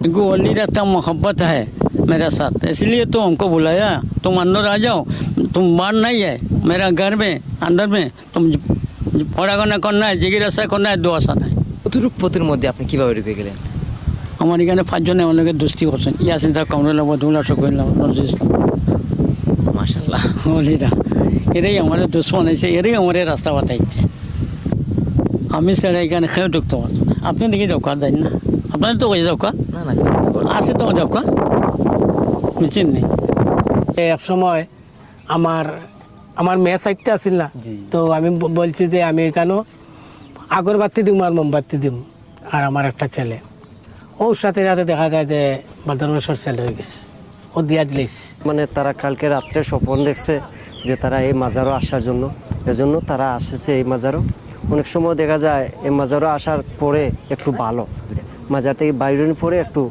तुमको वली रहता मोहब्बत है मेरे साथ इसलिए तो हमको बुलाया तुम अंदर आ जाओ तुम बाहर नहीं है मेरा घर में अंदर में तुम পড়াশোনা করনা है জিজ্ঞাসা করনা है দোয়া সানা है কতটুক পথের মধ্যে আপনি কিভাবে ঢুকে গেলেন আমার এখানে পাঁচজনে অনেকে দুস্তি করছেন ইয়াসিন সাহেব কামরুল্লাহ বদুল্লাহ শকুল্লাহ নজরুল ইসলাম মাশাল্লাহ অলিরা এরাই আমার দুশ্মন হয়েছে এরাই আমার রাস্তা বাতাইছে আমি সেটা এখানে খেয়ে ঢুকতে পারতো না। আপনি দেখে যাও কা যাই না আপনার তো যাও কা না না আছে তো যাও কা মিচিন নেই এক সময় আমার আমার মেয়ে সাইডটা আছিল না তো আমি বলছি যে আমি এখানেও আগরবাতি দিব আর মোমবাতি দিব আর আমার একটা ছেলে। ওর সাথে সাথে দেখা যায় যে বাদর বছর ছেলে হয়ে গেছে। ও দিয়া দিলেছে মানে তারা কালকে রাত্রে স্বপ্ন দেখছে যে তারা এই মাজারও আসার জন্য এজন্য তারা আসেছে এই মাজারও। অনেক সময় দেখা যায় এই মাজারও আসার পরে একটু ভালো। মাজার থেকে বাইরে পরে একটু